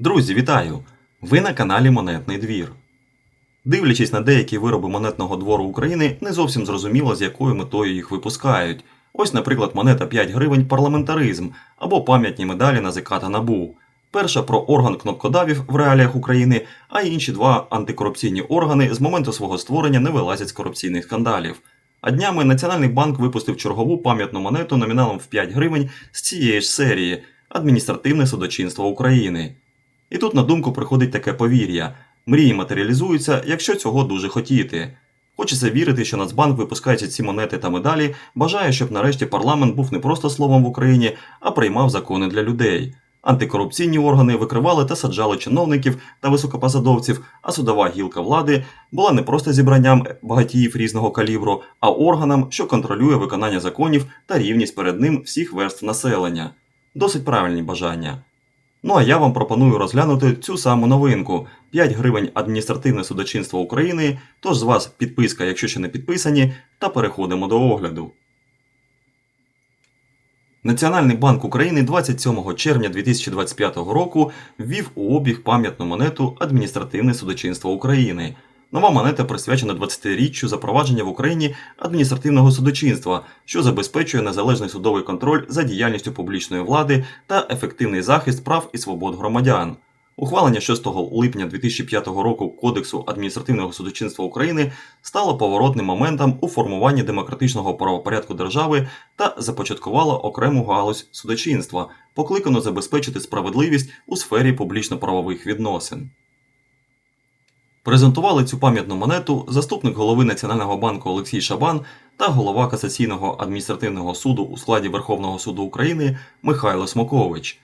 Друзі, вітаю! Ви на каналі Монетний двір. Дивлячись на деякі вироби монетного двору України, не зовсім зрозуміло, з якою метою їх випускають. Ось, наприклад, монета 5 гривень парламентаризм або пам'ятні медалі НАЗК та НАБУ. Перша про орган кнопкодавів в реаліях України, а інші два антикорупційні органи з моменту свого створення не вилазять з корупційних скандалів. А днями Національний банк випустив чергову пам'ятну монету номіналом в 5 гривень з цієї ж серії Адміністративне судочинство України. І тут на думку приходить таке повір'я: мрії матеріалізуються, якщо цього дуже хотіти. Хочеться вірити, що Нацбанк, випускаючи ці монети та медалі, бажає, щоб нарешті парламент був не просто словом в Україні, а приймав закони для людей. Антикорупційні органи викривали та саджали чиновників та високопосадовців, а судова гілка влади була не просто зібранням багатіїв різного калібру, а органом, що контролює виконання законів та рівність перед ним всіх верств населення. Досить правильні бажання. Ну а я вам пропоную розглянути цю саму новинку: 5 гривень адміністративне судочинство України. Тож з вас підписка, якщо ще не підписані, та переходимо до огляду. Національний банк України 27 червня 2025 року ввів у обіг пам'ятну монету Адміністративне судочинство України. Нова монета присвячена 20-річчю запровадження в Україні адміністративного судочинства, що забезпечує незалежний судовий контроль за діяльністю публічної влади та ефективний захист прав і свобод громадян. Ухвалення 6 липня 2005 року Кодексу адміністративного судочинства України стало поворотним моментом у формуванні демократичного правопорядку держави та започаткувало окрему галузь судочинства, покликану забезпечити справедливість у сфері публічно-правових відносин. Презентували цю пам'ятну монету заступник голови Національного банку Олексій Шабан та голова Касаційного адміністративного суду у складі Верховного суду України Михайло Смокович.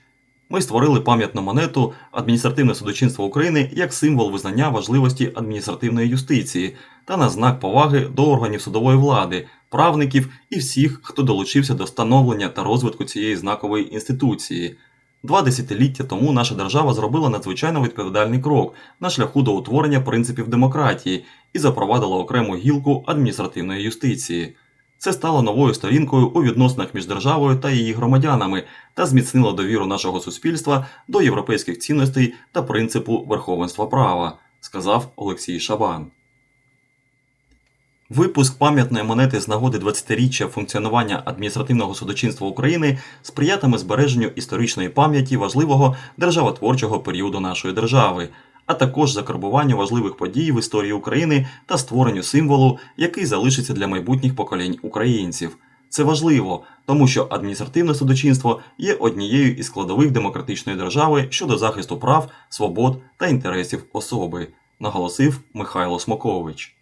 Ми створили пам'ятну монету Адміністративне судочинство України як символ визнання важливості адміністративної юстиції та на знак поваги до органів судової влади, правників і всіх, хто долучився до становлення та розвитку цієї знакової інституції. Два десятиліття тому наша держава зробила надзвичайно відповідальний крок на шляху до утворення принципів демократії і запровадила окрему гілку адміністративної юстиції. Це стало новою сторінкою у відносинах між державою та її громадянами та зміцнило довіру нашого суспільства до європейських цінностей та принципу верховенства права, сказав Олексій Шабан. Випуск пам'ятної монети з нагоди 20-річчя функціонування адміністративного судочинства України сприятиме збереженню історичної пам'яті важливого державотворчого періоду нашої держави, а також закарбуванню важливих подій в історії України та створенню символу, який залишиться для майбутніх поколінь українців. Це важливо, тому що адміністративне судочинство є однією із складових демократичної держави щодо захисту прав, свобод та інтересів особи, наголосив Михайло Смокович.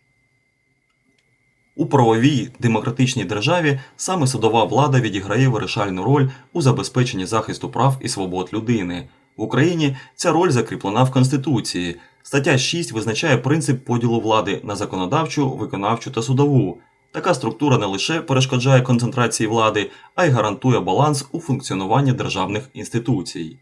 У правовій демократичній державі саме судова влада відіграє вирішальну роль у забезпеченні захисту прав і свобод людини. В Україні ця роль закріплена в Конституції. Стаття 6 визначає принцип поділу влади на законодавчу, виконавчу та судову. Така структура не лише перешкоджає концентрації влади, а й гарантує баланс у функціонуванні державних інституцій.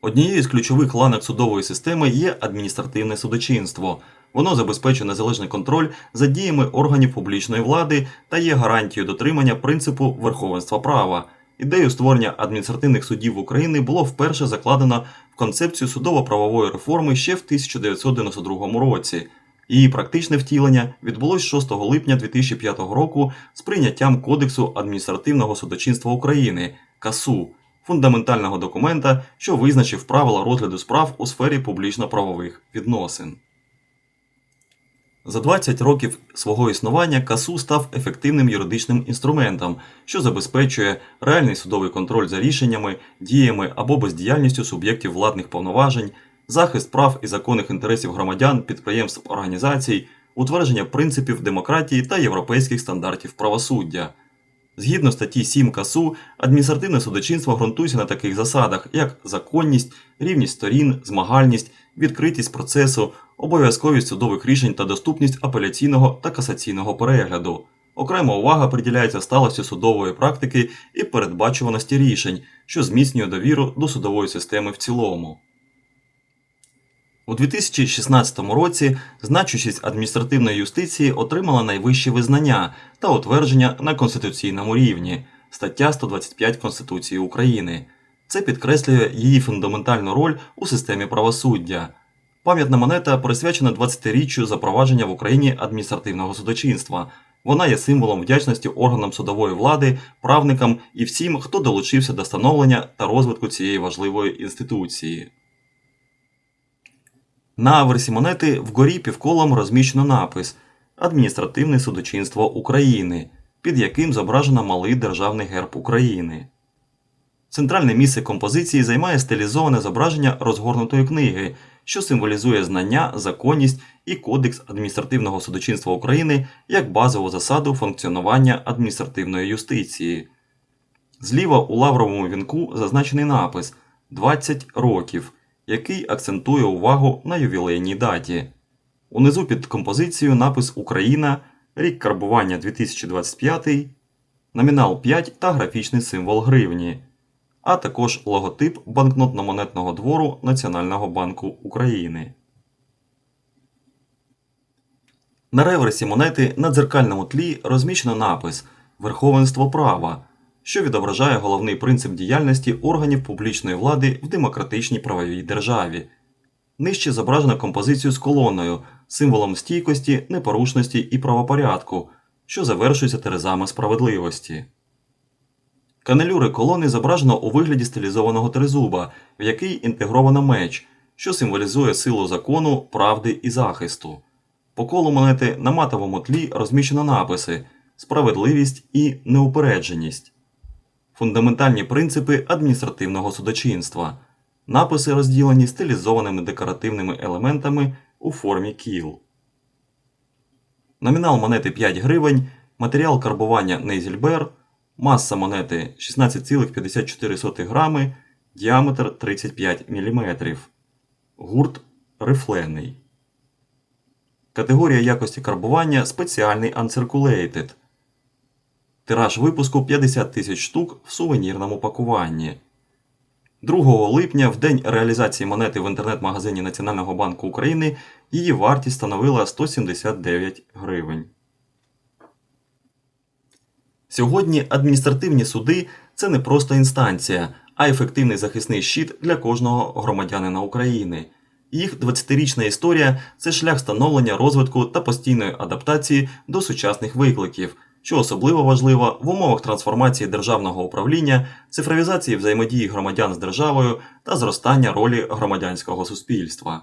Однією з ключових ланок судової системи є адміністративне судочинство. Воно забезпечує незалежний контроль за діями органів публічної влади та є гарантією дотримання принципу верховенства права. Ідею створення адміністративних судів в Україні було вперше закладено в концепцію судово-правової реформи ще в 1992 році. Її практичне втілення відбулось 6 липня 2005 року з прийняттям Кодексу адміністративного судочинства України КАСУ, фундаментального документа, що визначив правила розгляду справ у сфері публічно-правових відносин. За 20 років свого існування КАСУ став ефективним юридичним інструментом, що забезпечує реальний судовий контроль за рішеннями, діями або бездіяльністю суб'єктів владних повноважень, захист прав і законних інтересів громадян, підприємств, організацій, утвердження принципів демократії та європейських стандартів правосуддя. Згідно статті 7 КАСУ, адміністративне судочинство ґрунтується на таких засадах, як законність, рівність сторін, змагальність, відкритість процесу, обов'язковість судових рішень та доступність апеляційного та касаційного перегляду. Окрема увага приділяється сталості судової практики і передбачуваності рішень, що зміцнює довіру до судової системи в цілому. У 2016 році значущість адміністративної юстиції отримала найвищі визнання та утвердження на конституційному рівні стаття 125 Конституції України. Це підкреслює її фундаментальну роль у системі правосуддя. Пам'ятна монета присвячена 20-річчю запровадження в Україні адміністративного судочинства. Вона є символом вдячності органам судової влади, правникам і всім, хто долучився до становлення та розвитку цієї важливої інституції. На аверсі монети вгорі півколом розміщено напис Адміністративне судочинство України, під яким зображено малий державний герб України. Центральне місце композиції займає стилізоване зображення розгорнутої книги, що символізує знання, законність і Кодекс адміністративного судочинства України як базову засаду функціонування адміністративної юстиції. Зліва у лавровому вінку зазначений напис 20 років, який акцентує увагу на ювілейній даті. Унизу під композицією напис Україна, рік карбування 2025, номінал 5 та графічний символ гривні, а також логотип банкнотно-монетного двору Національного банку України. На реверсі монети на дзеркальному тлі розміщено напис Верховенство права, що відображає головний принцип діяльності органів публічної влади в демократичній правовій державі. Нижче зображено композицію з колоною, символом стійкості, непорушності і правопорядку, що завершується терезами справедливості. Канелюри колони зображено у вигляді стилізованого тризуба, в який інтегровано меч, що символізує силу закону, правди і захисту. По колу монети на матовому тлі розміщено написи Справедливість і неупередженість, фундаментальні принципи адміністративного судочинства. Написи розділені стилізованими декоративними елементами у формі кіл. Номінал монети 5 гривень, матеріал карбування Нейзільбер, маса монети 16,54 грами, діаметр 35 мм. Гурт рифлений. Категорія якості карбування спеціальний Uncirculated. Тираж випуску 50 тисяч штук в сувенірному пакуванні. 2 липня, в день реалізації монети в інтернет-магазині Національного банку України, її вартість становила 179 гривень. Сьогодні адміністративні суди це не просто інстанція, а ефективний захисний щит для кожного громадянина України. Їх 20-річна історія це шлях становлення розвитку та постійної адаптації до сучасних викликів, що особливо важливо в умовах трансформації державного управління, цифровізації взаємодії громадян з державою та зростання ролі громадянського суспільства.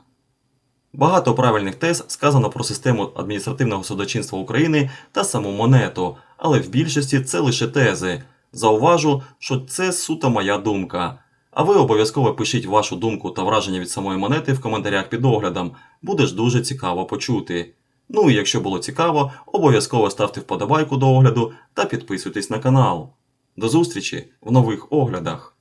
Багато правильних тез сказано про систему адміністративного судочинства України та саму монету, але в більшості це лише тези. Зауважу, що це суто моя думка. А ви обов'язково пишіть вашу думку та враження від самої монети в коментарях під оглядом, буде ж дуже цікаво почути. Ну і якщо було цікаво, обов'язково ставте вподобайку до огляду та підписуйтесь на канал. До зустрічі в нових оглядах!